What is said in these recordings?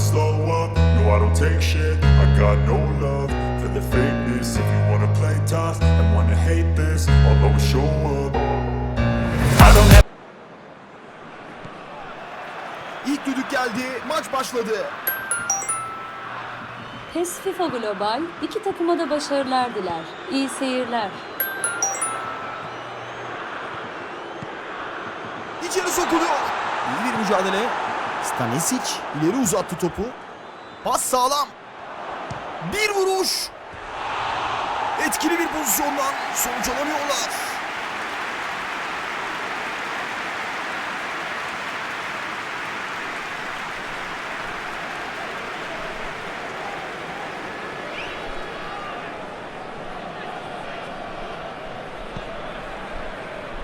slow up. No, I don't take shit. I got no love for the fakeness. If you wanna play tough and wanna hate this, I'll always show up. I don't have İlk düdük geldi, maç başladı. PES FIFA Global iki takıma da başarılar diler. İyi seyirler. İçeri sokuluyor. İyi bir mücadele. Stanisic ileri uzattı topu. Pas sağlam. Bir vuruş. Etkili bir pozisyondan sonuç alamıyorlar.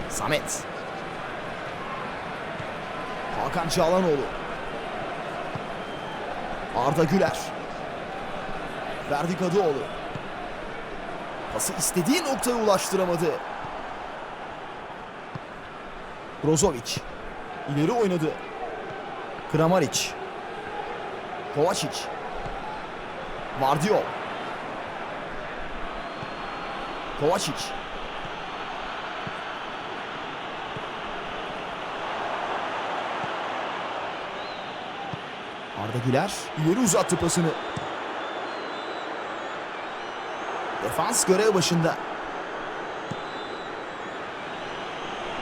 Samet. Hakan Çağlanoğlu. Arda Güler. Ferdi Kadıoğlu. Pası istediği noktaya ulaştıramadı. Brozovic. İleri oynadı. Kramaric. Kovacic. Vardiol. Kovacic. Arda Güler ileri uzattı pasını. Defans görev başında.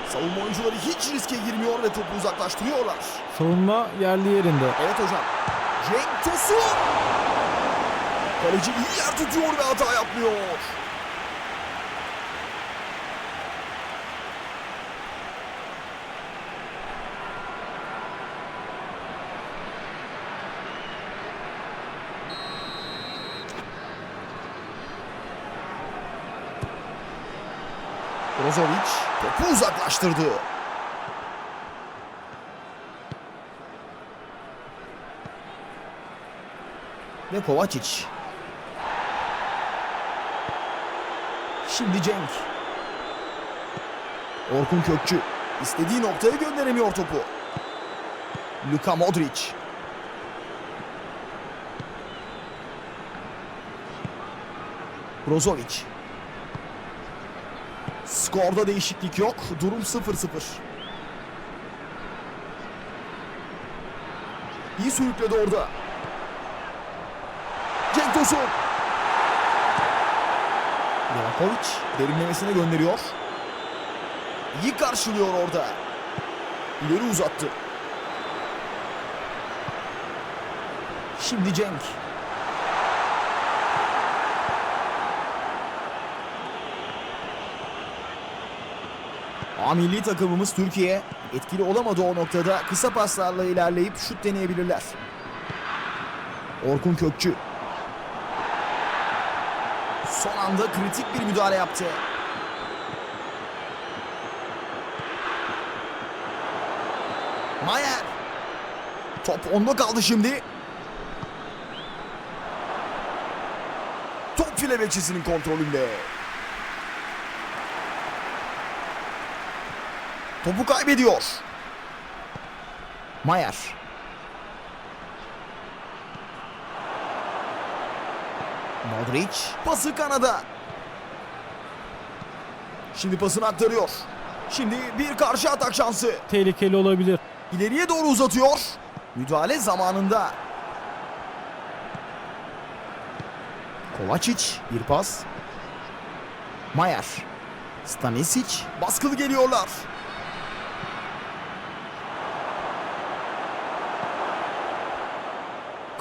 Savunma oyuncuları hiç riske girmiyor ve topu uzaklaştırıyorlar. Savunma yerli yerinde. Evet hocam. Cenk Tosun. Kaleci iyi yer tutuyor ve hata yapmıyor. Brozovic topu uzaklaştırdı. Ve Kovacic. Şimdi Cenk. Orkun Kökçü. istediği noktaya gönderemiyor topu. Luka Modric. Brozovic. Skorda değişiklik yok. Durum 0-0. İyi sürükledi orada. Cenk Tosun. Livakovic derinlemesine gönderiyor. İyi karşılıyor orada. İleri uzattı. Şimdi Cenk. A milli takımımız Türkiye etkili olamadı o noktada kısa paslarla ilerleyip şut deneyebilirler. Orkun Kökçü Son anda kritik bir müdahale yaptı. Mayer. Top onda kaldı şimdi. Top file bekçisinin kontrolünde. Topu kaybediyor. Mayer. Modric pası kanada. Şimdi pasını aktarıyor. Şimdi bir karşı atak şansı. Tehlikeli olabilir. İleriye doğru uzatıyor. Müdahale zamanında. Kovacic bir pas. Mayer. Stanisic baskılı geliyorlar.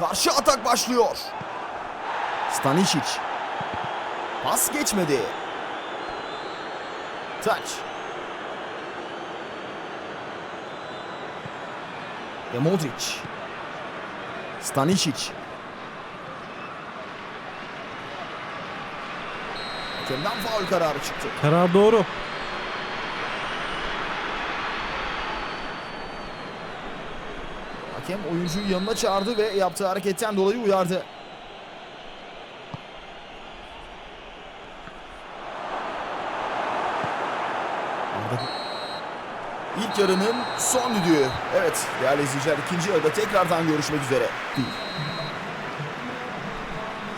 Karşı atak başlıyor. Stanisic. Pas geçmedi. Taç. Ve Modric. Stanisic. Hakemden faul kararı çıktı. Karar doğru. Hakem oyuncuyu yanına çağırdı ve yaptığı hareketten dolayı uyardı. İlk yarının son düdüğü. Evet değerli izleyiciler ikinci yarıda tekrardan görüşmek üzere.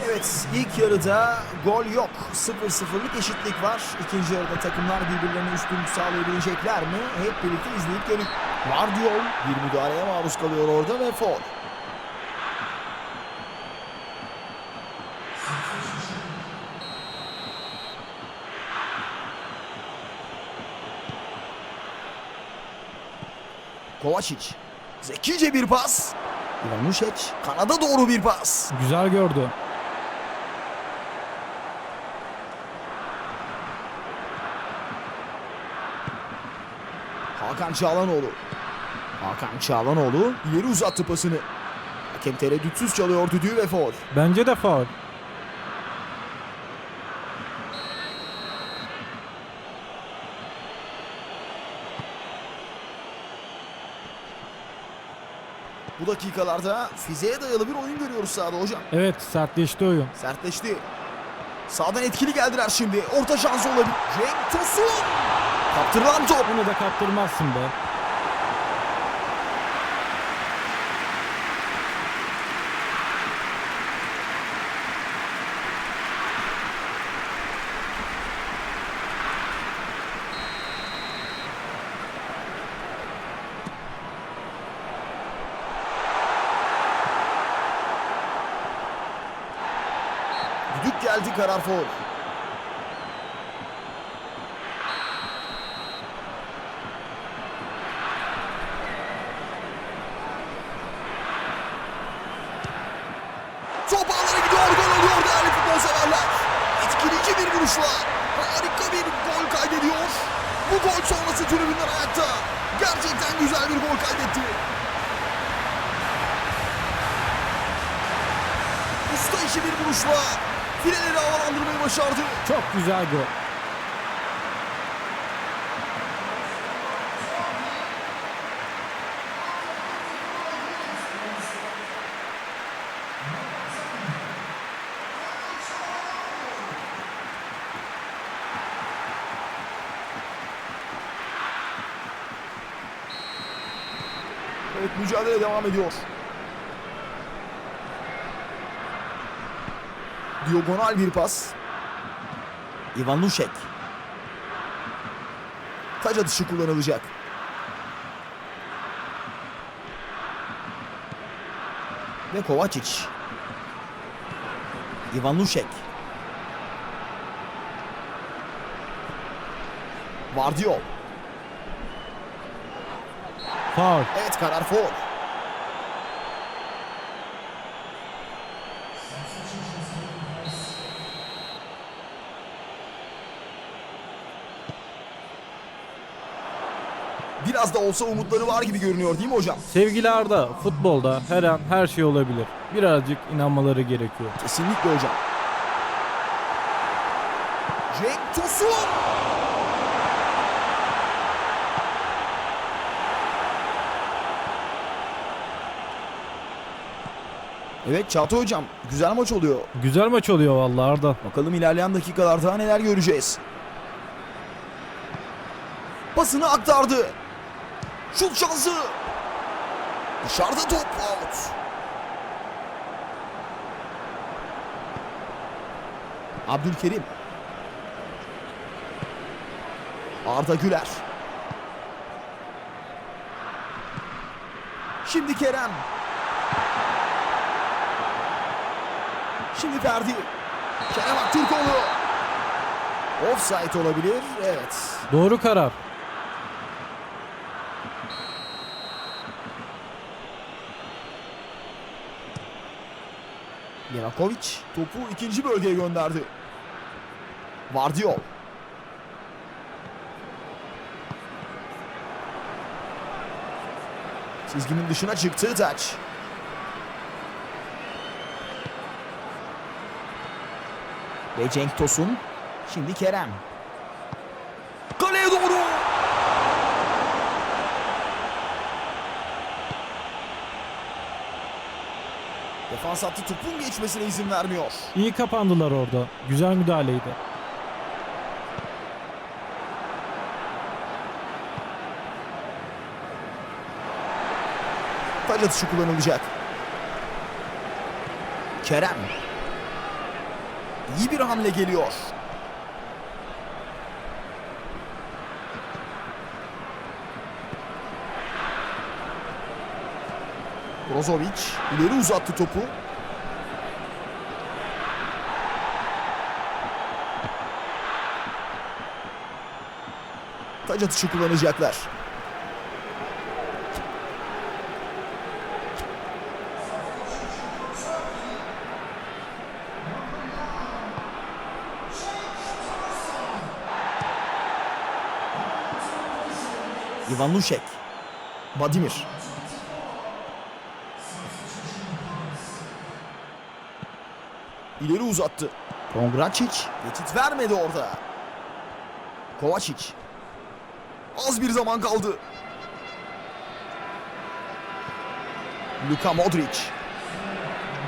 Evet ilk yarıda gol yok. 0-0'lık eşitlik var. İkinci yarıda takımlar birbirlerine üstünlük sağlayabilecekler mi? Hep birlikte izleyip görüp. Vardiol bir müdahaleye maruz kalıyor orada ve foul. Kovacic. Zekice bir pas. Ivanušić kanada doğru bir pas. Güzel gördü. Hakan Çağlanoğlu. Hakan Çağlanoğlu ileri uzattı pasını. Hakem tereddütsüz çalıyor düdüğü ve foul. Bence de faul. Bu dakikalarda fiziğe dayalı bir oyun görüyoruz sahada hocam. Evet sertleşti oyun. Sertleşti. Sağdan etkili geldiler şimdi. Orta şansı olabilir. Cenk Tosun. Kaptırılan top. Bunu da kaptırmazsın be. Düdük geldi karar foul. Top ağlara gidiyor. Gol oluyor değerli futbol severler. Etkileyici bir vuruşla harika bir gol kaydediyor. Bu gol sonrası tribünler ayakta. Gerçekten güzel bir gol kaydetti. Usta işi bir vuruşla fileleri havalandırmayı başardı. Çok güzel gol. Evet mücadele devam ediyor. Diagonal bir pas. Ivan Luşek. Taç atışı kullanılacak. Ve Kovacic. Ivan Luşek. Vardiol. Faul. Evet karar foul. Biraz da olsa umutları var gibi görünüyor değil mi hocam? Sevgili Arda, futbolda her an her şey olabilir. Birazcık inanmaları gerekiyor. Kesinlikle hocam. Cenk Tosun. Evet Çağatay hocam güzel maç oluyor. Güzel maç oluyor vallahi Arda. Bakalım ilerleyen dakikalarda neler göreceğiz. Pasını aktardı. Şut şansı. Dışarıda top out. Abdülkerim. Arda Güler. Şimdi Kerem. Şimdi Ferdi. Kerem Aktürkoğlu. Offside olabilir. Evet. Doğru karar. Livakovic topu ikinci bölgeye gönderdi. Vardiol. Çizginin dışına çıktı taç. Ve Cenk Tosun. Şimdi Kerem. Kaleye doğru. Defans hattı topun geçmesine izin vermiyor. İyi kapandılar orada. Güzel müdahaleydi. Taç atışı kullanılacak. Kerem. İyi bir hamle geliyor. Brozovic ileri uzattı topu. Taç atışı kullanacaklar. Ivan Luşek. Vladimir. İleri uzattı. Pongracic geçit vermedi orada. Kovacic. Az bir zaman kaldı. Luka Modric.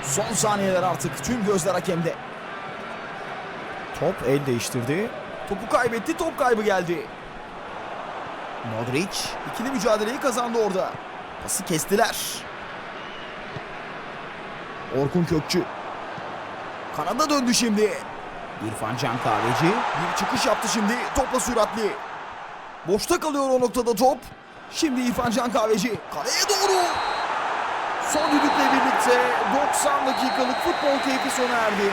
Son saniyeler artık. Tüm gözler hakemde. Top el değiştirdi. Topu kaybetti. Top kaybı geldi. Modric ikili mücadeleyi kazandı orada. Pası kestiler. Orkun Kökçü. Kanada döndü şimdi. İrfan Can Kahveci bir çıkış yaptı şimdi. Topla süratli. Boşta kalıyor o noktada top. Şimdi İrfan Can Kahveci kaleye doğru. Son düdükle birlikte 90 dakikalık futbol keyfi sona erdi.